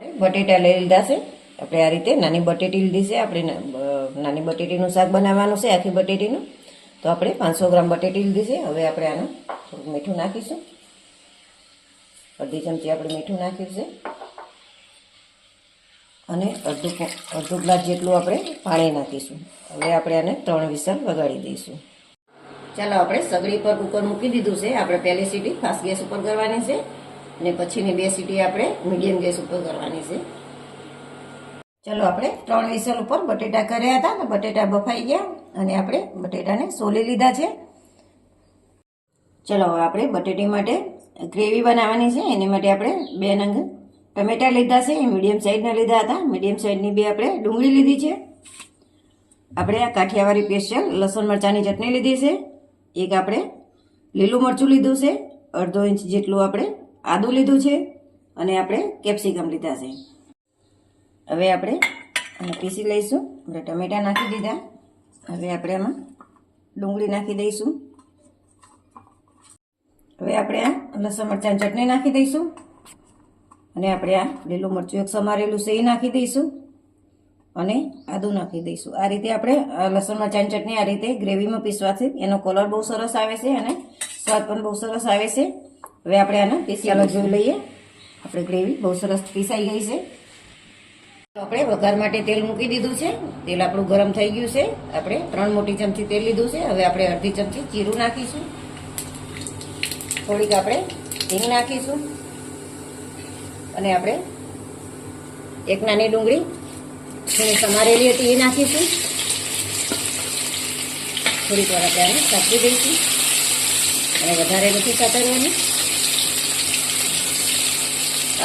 બટેટા લઈ લીધા છે. આપણે આ રીતે નાની બટેટી લીધી છે. આપણે નાની બટેટીનું શાક બનાવવાનું છે, આખી બટેટીનું. તો આપણે પાંચસો ગ્રામ બટેટી લીધી છે. હવે આપણે આનું થોડું મીઠું નાખીશું. અડધી ચમચી આપણે મીઠું નાખ્યું છે. અને અડધું અડધું અડધો ગ્લાસ જેટલું આપણે પાણી નાખીશું. હવે આપણે આને ત્રણ વિસલ વગાડી દઈશું. ચાલો આપણે સગડી પર કુકર મૂકી દીધું છે. આપણે પહેલી સીટી ફાસ્ટ ગેસ ઉપર કરવાની છે. અને પછીની બે સીટી આપણે મીડિયમ ગેસ ઉપર કરવાની છે. ચલો આપણે ત્રણ વિસલ ઉપર બટેટા કર્યા હતા ને બટેટા બફાઈ ગયા અને આપણે બટેટાને સોલી લીધા છે. ચલો હવે આપણે બટેટી માટે ગ્રેવી બનાવવાની છે. એની માટે આપણે બે નંગ ટમેટા લીધા છે. એ મીડિયમ સાઈઝના લીધા હતા. મીડિયમ સાઈઝની બે આપણે ડુંગળી લીધી છે. આપણે આ કાઠિયાવાડી સ્પેશિયલ લસણ મરચાંની ચટણી લીધી છે. એક આપણે લીલું મરચું લીધું છે. અડધો ઇંચ જેટલું આપણે આદું લીધું છે અને આપણે કેપ્સિકમ લીધા છે. હવે આપણે આને પીસી લઈશું. આપણે ટમેટા નાખી દીધા. હવે આપણે આમાં ડુંગળી નાખી દઈશું. હવે આપણે આ લસણ મરચાંની ચટણી નાખી દઈશું. અને આપણે આ લીલું મરચું એક સમારેલું છે નાખી દઈશું. અને આદું નાખી દઈશું. આ રીતે આપણે લસણ મરચાંની ચટણી આ રીતે ગ્રેવીમાં પીસવાથી એનો કલર બહુ સરસ આવે છે અને સ્વાદ પણ બહુ સરસ આવે છે. હવે આપણે આને પીસી અલગ જોઈ લઈએ. આપણે ગ્રેવી બહુ સરસ પીસાઈ ગઈ છે. આપણે વઘાર માટે તેલ મૂકી દીધું છે. તેલ આપણું ગરમ થઈ ગયું છે. આપણે ત્રણ મોટી ચમચી તેલ લીધું છે. હવે આપણે અડધી ચમચી જીરું નાખીશું. થોડીક આપણે હિંગ નાખીશું. અને આપણે એક નાની ડુંગળી સમારેલી હતી એ નાખીશું. થોડીક વાર આપણે આને સાચવી દઈશું. અને વધારે નથી સાતરવાની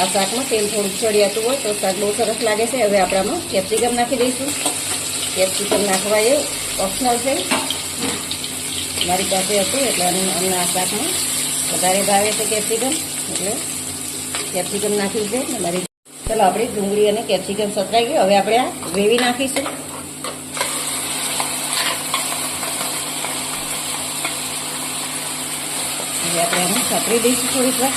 આ શાકમાં તેલ થોડુંક ચડિયાતું હોય તો શાક બહુ સરસ લાગે છે. હવે આપણે આમાં કેપ્સિકમ નાખી દઈશું. કેપ્સિકમ નાખવા એ ઓપ્શનલ છે. મારી પાસે હતું એટલે અમને આ શાકમાં વધારે ભાવે છે કેપ્સિકમ. એટલે કેપ્સિકમ નાખ્યું છે મારી ચલો, આપણી ડુંગળી અને કેપ્સિકમ સતરાઈ ગયું. હવે આપણે આ ગ્રેવી નાખીશું. હવે આપણે એને સતરી દઈશું થોડીક વાર.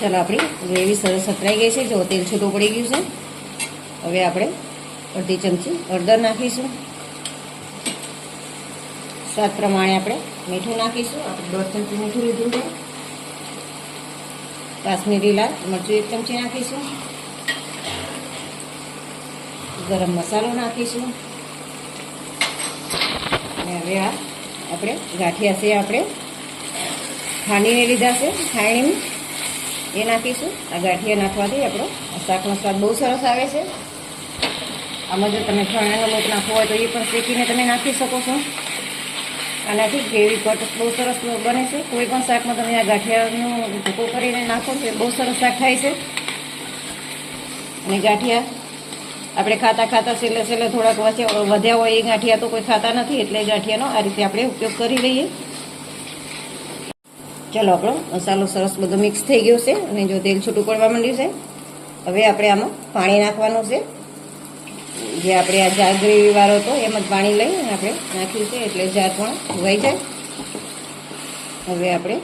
ચાલો આપણી ગ્રેવી સરસ સતરાઈ ગઈ છે. જો તેલ છૂટું પડી ગયું છે. હવે આપણે અડધી ચમચી હળદર નાખીશું. સ્વાદ પ્રમાણે આપણે મીઠું નાખીશું. આપણે દોઢ ચમચી મીઠું લીધું છે. કાશ્મીરી લાલ મરચું એક ચમચી નાખીશું. ગરમ મસાલો નાખીશું. અને હવે આ આપણે ગાંઠિયા છે આપણે ખાંડીને લીધા છે. ખાયણીમાં એ નાખીશું. આ ગાંઠિયા નાખવાથી આપણો. શાકનો સ્વાદ બહુ સરસ આવે છે. આમાં જો તમે ચણાનો લોટ નાખવો હોય તો એ પણ શેકીને તમે નાખી શકો છો. આનાથી ગ્રેવી કટ બહુ સરસ બને છે. કોઈ પણ શાકમાં તમે આ ગાંઠિયાનો ભૂકો કરીને નાખો તો બહુ સરસ શાક થાય છે. અને ગાંઠિયા આપણે ખાતા ખાતા છેલ્લે છેલ્લે થોડાક વચ્ચે વધ્યા હોય એ ગાંઠિયા તો કોઈ ખાતા નથી, એટલે ગાંઠિયાનો આ રીતે આપણે ઉપયોગ કરી લઈએ. ચલો આપણો મસાલો સરસ બધો મિક્સ થઈ ગયો છે અને જો તેલ છૂટું પડવા માંડ્યું છે, હવે આપણે આમાં પાણી નાખવાનું છે. જે આપણે આ જાર ગ્રેવી વાળો હતો એમ જ પાણી લઈ અને આપણે નાખ્યું છે એટલે જાર પણ ધોવાઈ જાય. હવે આપણે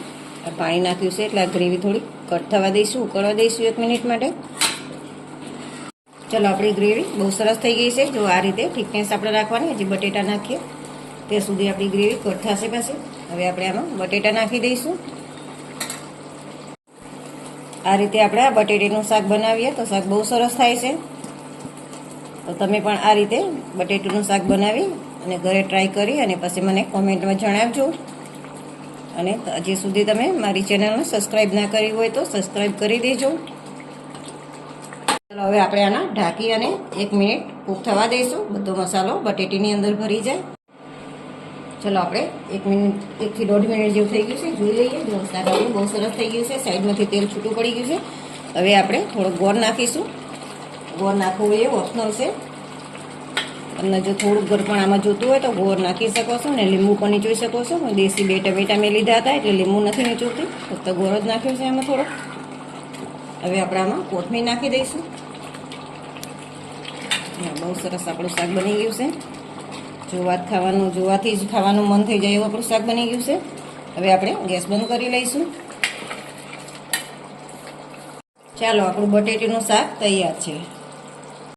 પાણી નાખ્યું છે એટલે આ ગ્રેવી થોડી કટ થવા દઈશું, ઉકળવા દઈશું એક મિનિટ માટે. ચલો આપણી ગ્રેવી બહુ સરસ થઈ ગઈ છે. જો આ રીતે થિકનેસ આપણે રાખવાની, હજી બટેટા નાખીએ. તે સુધી આપણી ગ્રેવી કટ થશે પાછી. હવે આપણે આમાં બટેટા નાખી દઈશું. આ રીતે આપણે આ બટેટીનું શાક બનાવીએ તો શાક બહુ સરસ થાય છે. તો તમે પણ આ રીતે બટેટીનું શાક બનાવી અને ઘરે ટ્રાય કરી અને પછી મને કોમેન્ટમાં જણાવજો. અને હજી સુધી તમે મારી ચેનલને સબસ્ક્રાઈબ ના કરી હોય તો સબસ્ક્રાઈબ કરી દેજો. ચાલો, હવે આપણે આના ઢાંકી અને એક મિનિટ કૂક થવા દઈશું. બધો મસાલો બટેટીની અંદર ભરી જાય. ચલો આપણે એક મિનિટ, એકથી દોઢ મિનિટ જેવું થઈ ગયું છે. જોઈ લઈએ. શાક આપણું બહુ સરસ થઈ ગયું છે. સાઈડમાંથી તેલ છૂટું પડી ગયું છે. હવે આપણે થોડો ગોળ નાખીશું. ગોળ નાખવું એ ઓપ્શનલ છે. તમને જો થોડુંક ગળ પણ આમાં જોતું હોય તો ગોળ નાખી શકો છો ને લીંબુ પણ નીચોઈ શકો છો. હું દેશી બે ટમેટા મેં લીધા હતા એટલે લીંબુ નથી નીચોતી. ફક્ત ગોળ જ નાખ્યો છે આમાં થોડો. હવે આપણે આમાં કોથમીર નાખી દઈશું. બહુ સરસ આપણું શાક બની ગયું છે. જોવાત ખાવાનું જોવાથી જ ખાવાનું મન થઈ જાય એવું આપણું શાક બની ગયું છે. હવે આપણે ગેસ બંધ કરી લઈશું. ચાલો, આપણું બટેટીનું શાક તૈયાર છે.